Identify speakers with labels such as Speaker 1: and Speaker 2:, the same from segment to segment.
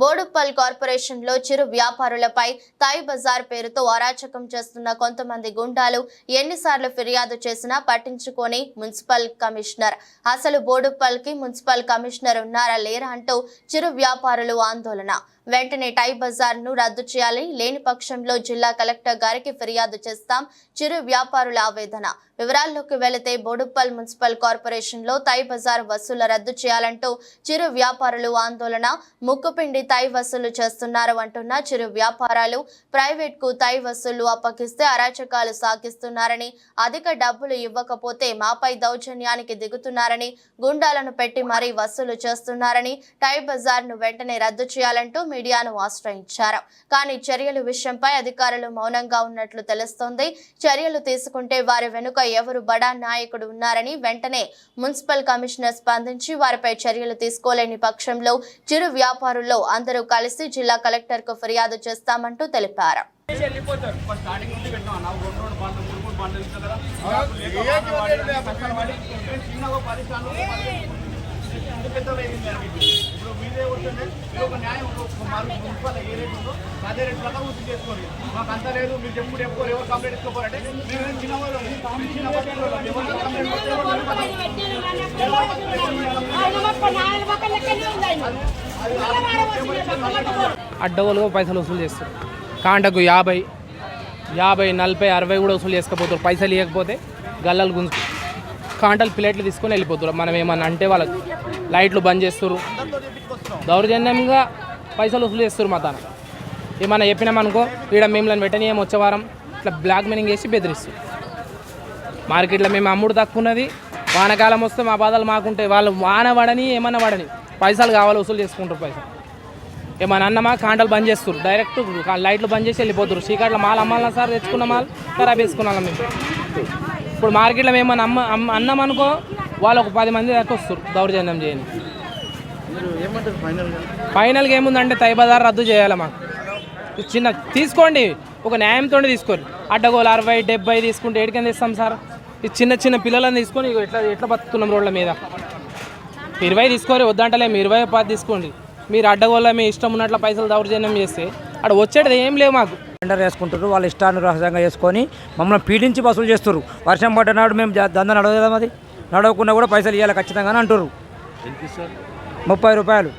Speaker 1: Boduppal కార్పొరేషన్లో చిరు వ్యాపారులపై Thai Bazar పేరుతో అరాచకం చేస్తున్న కొంతమంది గుండాలు ఎన్నిసార్లు ఫిర్యాదు చేసినా పట్టించుకొని మున్సిపల్ కమిషనర్. అసలు బోడుప్పల్కి మున్సిపల్ కమిషనర్ ఉన్నారా లేరా అంటూ చిరు వ్యాపారులు ఆందోళన. వెంటనే టై బజార్ను రద్దు చేయాలి లేని పక్షంలో జిల్లా కలెక్టర్ గారికి ఫిర్యాదు చేస్తాం చిరు వ్యాపారుల ఆవేదన. వివరాల్లోకి వెళితే బోడుప్పల్ మున్సిపల్ కార్పొరేషన్లో టై బజార్ వసూళ్ళ రద్దు చేయాలంటూ చిరు వ్యాపారులు ఆందోళన. ముక్కుపిండి తై వసూలు చేస్తున్నారు అంటున్న చిరు వ్యాపారాలు ప్రైవేట్కు తై వసూలు అప్పగిస్తే అరాచకాలు సాగిస్తున్నారని అధిక డబ్బులు ఇవ్వకపోతే మాపై దౌర్జన్యానికి దిగుతున్నారని గుండాలను పెట్టి మరీ వసూలు చేస్తున్నారని టై బజార్ను వెంటనే రద్దు చేయాలంటూ మీడియాను ఆశ్రయించారు. కానీ చర్యల విషయంపై అధికారులు మౌనంగా ఉన్నట్లు తెలుస్తోంది. చర్యలు తీసుకుంటే వారి వెనుక ఎవరు బడా నాయకుడు ఉన్నారని వెంటనే మున్సిపల్ కమిషనర్ స్పందించి వారిపై చర్యలు తీసుకోలేని పక్షంలో చిరు వ్యాపారుల్లో అందరూ కలిసి జిల్లా కలెక్టర్కు ఫిర్యాదు చేస్తామంటూ తెలిపారు.
Speaker 2: చేసి పెద్ద ఇప్పుడు ఒక న్యాయం మున్సిపల్ ఏ రేట్ ఉందో అదే రేట్ ప్రకారం చేసుకోండి మాకు అంత లేదు మీరు చెప్పుడు చెప్పుకోరు ఎవరు కంప్లైంట్ ఇచ్చుకోవాలంటే మీరు చిన్న వాళ్ళు చిన్న వాళ్ళు కంప్లైంట్
Speaker 3: అడ్డగోలుగా పైసలు వసూలు చేస్తారు. కాంటకు యాభై యాభై నలభై అరవై కూడా వసూలు చేసుకుపోతారు పైసలు ఇవ్వకపోతే గల్లలు గుంజు కాంటలు ప్లేట్లు తీసుకొని వెళ్ళిపోతారు మనం ఏమన్నా అంటే వాళ్ళకి లైట్లు బంద్ చేస్తారు దౌర్జన్యంగా పైసలు వసూలు చేస్తారు మా తాన. ఏమన్నా చెప్పినామనుకో ఈడ మేములను పెట్టని ఏం వచ్చే వారం ఇట్లా బ్లాక్ మీనింగ్ చేసి బెదిరిస్తారు మార్కెట్లో మేము అమ్ముడు తక్కువ ఉన్నది వానకాలం వస్తే మా బాధలు మాకుంటాయి. వాళ్ళు వాన పడని ఏమన్నా పడని. పైసలు కావాలి వసూలు చేసుకుంటారు పైసలు. ఏమన్నా అన్నమా కాంటలు బంద్ చేస్తారు డైరెక్ట్ లైట్లు బంద్ చేసి వెళ్ళిపోతారు చీకట్లో మాల్ అమ్మాలన్నా సార్ తెచ్చుకున్న మాల్ ఖరాబ్ వేసుకున్నాం మేము. ఇప్పుడు మార్కెట్లో మేము అమ్మ అమ్మ అన్నం అనుకో వాళ్ళు ఒక పది మంది దాకా వస్తారు దౌర్జన్యం చేయని. ఫైనల్గా ఏముందంటే తైబదార్ రద్దు చేయాలి మాకు. చిన్న తీసుకోండి ఒక న్యాయంతో తీసుకోండి. అడ్డగోలు అరవై డెబ్బై తీసుకుంటే ఏడికని తెస్తాం సార్. ఈ చిన్న చిన్న పిల్లలను తీసుకొని ఎట్లా ఎట్లా బతుకుతున్నాం రోడ్ల మీద. ఇరవై తీసుకోరు వద్దంటలేము ఇరవై పది తీసుకోండి. మీరు అడ్డగోళ్ళ మీ ఇష్టం ఉన్నట్లు పైసలు దౌర్జన్యం చేస్తే అక్కడ వచ్చేది ఏం లేవు మాకు.
Speaker 4: టెండర్ వేసుకుంటారు వాళ్ళు ఇష్టానుసారంగా చేసుకొని మమ్మల్ని పీడించి వసూలు చేస్తారు వర్షం పడ్డనాడు మేము దందా నడవదా అది నడవకుండా కూడా పైసలు ఇవ్వాలి ఖచ్చితంగా అని అంటారు ముప్పై రూపాయలు.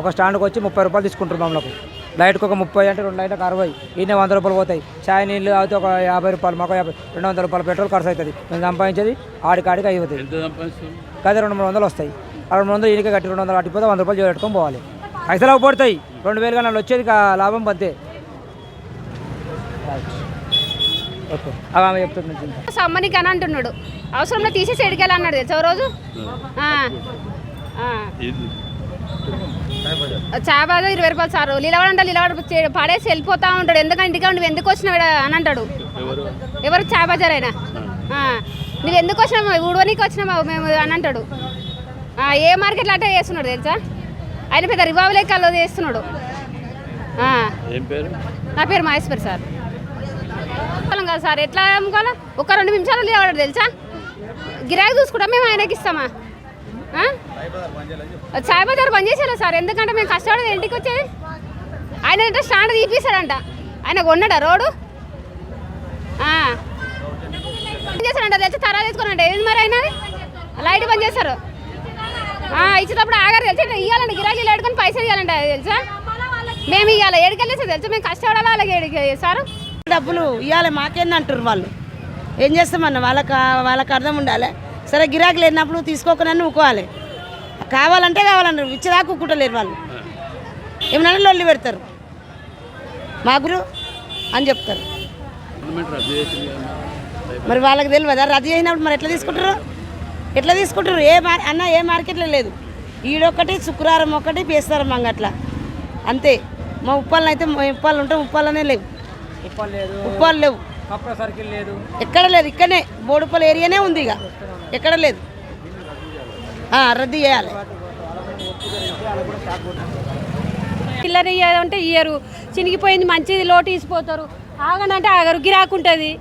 Speaker 4: ఒక స్టాండ్కి వచ్చి ముప్పై రూపాయలు తీసుకుంటారు మమ్మల్ని. లైట్కి ఒక ముప్పై అంటే రెండు లైట్కి అరవై. ఈయన వంద రూపాయలు పోతాయి. చాయ్ నీళ్ళు అయితే ఒక యాభై రూపాయలు మాకు యాభై రెండు వందల రూపాయలు పెట్రోల్ ఖర్చు అవుతుంది. మేము సంపాదించేది ఆడికాడికి అయిపోతుంది కదా రెండు మూడు వందలు వస్తాయి. ఆ రెండు వందలు ఈయనకే కట్టి రెండు వందలు అట్టిపోతే వంద రూపాయలు పెట్టుకొని పోవాలి. పైసలు అవ్వబడతాయి రెండు వేలు కానీ వచ్చేది కా- లాభం పద్దే అవి.
Speaker 5: సమ్మనికి అని అంటున్నాడు. అవసరంలో తీసేసి ఎడికెళ్ళి అన్నాడు తెలుసా రోజు? ఆ. చాబాదు ఇరవై రూపాయలు సారు. నిలబడ చే- పడేసి వెళ్ళిపోతా ఉంటాడు. ఎందుకంటే ఇంటికి నువ్వు ఎందుకు వచ్చినావు అని అంటాడు. ఎవరు? చాబాజార్ అయినా ఆ. నువ్వు ఎందుకు వచ్చినావు? ఊడవనీకి వచ్చినావు మేము అని అంటాడు. ఏ మార్కెట్లో అట్టే చేస్తున్నాడు తెలుసా? ఆయన పెద్ద రివాబు లెక్కలో చేస్తున్నాడు. నా పేరు మహేశ్వర్ సార్. అమ్ముకోవాలి కదా సార్ ఎట్లా అమ్ముకోవాలా? ఒక రెండు నిమిషాలు లేవాడు తెలుసా? గిరాకీ చూసుకుంటాం మేము ఆయనకి ఇస్తామా? చాయ్ బజార్ బంద్ చేసేలా సార్? ఎందుకంటే మేము కష్టపడేది ఇంటికి వచ్చేది. ఆయన అంటే స్టాండ్ తీపిస్తాడంట. ఆయన కొన్నాడా రోడ్డు? ఆ. బంద్ చేశాడంట. తెలిసి తరా తీసుకున్నాడు ఏది మరి అయినా లైట్ బంద్ చేశారు. ఇచ్చేటప్పుడు ఆగారు తెలిసి? ఇవ్వాలండి గిరాకీలు ఏడుకొని పైసలు ఇవ్వాలంట తెలుసా? మేము ఇవ్వాలి ఏడుకెళ్ళేసి తెలుసు? మేము కష్టపడాలి అలాగే ఏడికి సార్?
Speaker 6: డబ్బులు ఇవ్వాలి మాకేంది అంటారు వాళ్ళు? ఏం చేస్తామన్న? వాళ్ళకి వాళ్ళకి అర్థం ఉండాలి. సరే గిరాకీ లేనప్పుడు తీసుకోకనని ఊకోవాలి. కావాలంటే కావాలన్నారు. ఇచ్చేదాకా ఊకుంటలేరు వాళ్ళు. ఏమన్నా లొల్లి పెడతారు? మా గురు అని చెప్తారు. మరి వాళ్ళకి తెలియదా? రద్దు చేసినప్పుడు మరి ఎట్లా తీసుకుంటారు? ఎట్లా తీసుకుంటారు? ఏ మార్ అన్న ఏ మార్కెట్లో లేదు. ఈడొక్కటి శుక్రవారం ఒకటి బేస్తారం అంగట్ల అంతే. మా ఉప్పాలను అయితే మా ఉప్పాలు ఉంటే ఉప్పాలనే లేవు.
Speaker 4: ఉప్పల్
Speaker 6: లేవు.
Speaker 4: కప్ర సర్కిల్ లేదు.
Speaker 6: ఎక్కడ లేదు. ఇక్కడనే బోడుపల్లి ఏరియానే ఉంది ఇక. ఎక్కడ లేదు. రద్దు చేయాలి.
Speaker 7: చిల్లర ఇయ్యాలంటే ఇయ్యరు. చినిగిపోయింది మంచిది లోటు తీసిపోతారు. ఆగనంటే ఆగరు గిరాకు ఉంటుంది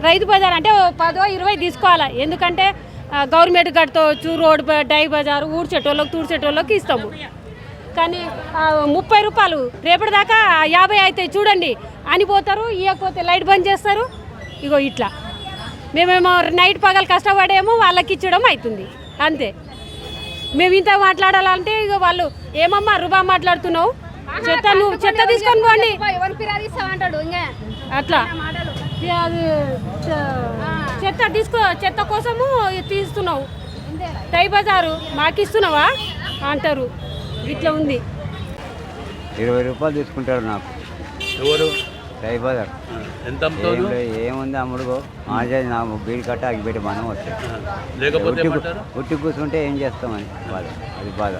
Speaker 7: రైతు బజార్ అంటే పదో ఇరవై తీసుకోవాలి? ఎందుకంటే గవర్నమెంట్ కట్టుకోవచ్చు రోడ్ బ- డై బజారు ఊడ్చేటోళ్ళకి తూడ్చేటోళ్ళకి ఇస్తాము. కానీ ముప్పై రూపాయలు రేపటి దాకా యాభై అవుతాయి చూడండి. అని పోతారు ఇవ్వకపోతే లైట్ బంద్ చేస్తారు. ఇగో ఇట్లా. మేమేమో నైట్ పగలు కష్టపడేమో వాళ్ళకి ఇచ్చడం అవుతుంది. అంతే. మేము ఇంత మాట్లాడాలంటే ఇక వాళ్ళు ఏమమ్మా రూబా మాట్లాడుతున్నావు? చెత్త నువ్వు చెత్త తీసుకొని పోండి. అట్లా. చెత్త తీసుకో చెత్త కోసము తీస్తున్నావు. టై బజారు మాకు ఇస్తున్నావా అంటారు. ఇట్లా ఉంది.
Speaker 8: ఇరవై రూపాయలు తీసుకుంటారు నాకు.
Speaker 2: ఎవరు? ఎంత
Speaker 8: లేదు, ఏముంది అమ్ముడుగో ఆజే నా బీడి కట్ట ఆగిపెట్టి మనం వస్తాయి
Speaker 2: లేకపోతే
Speaker 8: ఉట్టి కూర్చుంటే ఏం చేస్తామని బాధ అది బాధ.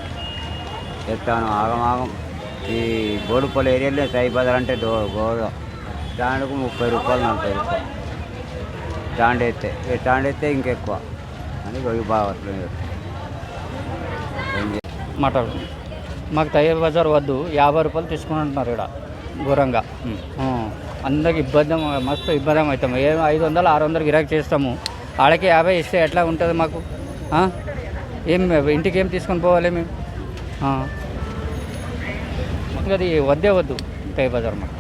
Speaker 8: చెప్తాను ఆగం ఆగం. ఈ బోడుపల్లి ఏరియాలో సై బజార్ అంటే గోడ స్టాండ్కు ముప్పై రూపాయలు నలభై రూపాయలు. స్టాండ్ ఈ స్టాండ్ ఎత్తే ఇంకెక్కువ. అని బాగా వస్తుంది ఏం చే-
Speaker 9: మాట్లాడు మాకు తయ్య బజార్ వద్దు యాభై రూపాయలు తీసుకుంటున్నారు ఇక్కడ ఘోరంగా. అందరికి ఇబ్బంది మస్తు ఇబ్బంది అవుతాము ఏ ఐదు వందలు ఆరు వందలు గిరాకీ చేస్తాము. ఆడకి యాభై ఇస్తే ఎట్లా ఉంటుంది మాకు? ఏం ఇంటికి ఏం తీసుకొని పోవాలి మేము? అది వద్దే వద్దు తయ్య బజార్ మాకు.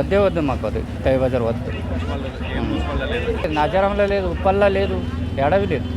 Speaker 9: వద్దే వద్దు మాకు అది తయ్య బజార్ వద్దు. నాచారంలో లేదు ఉప్పల్లో లేదు ఎడవి లేదు.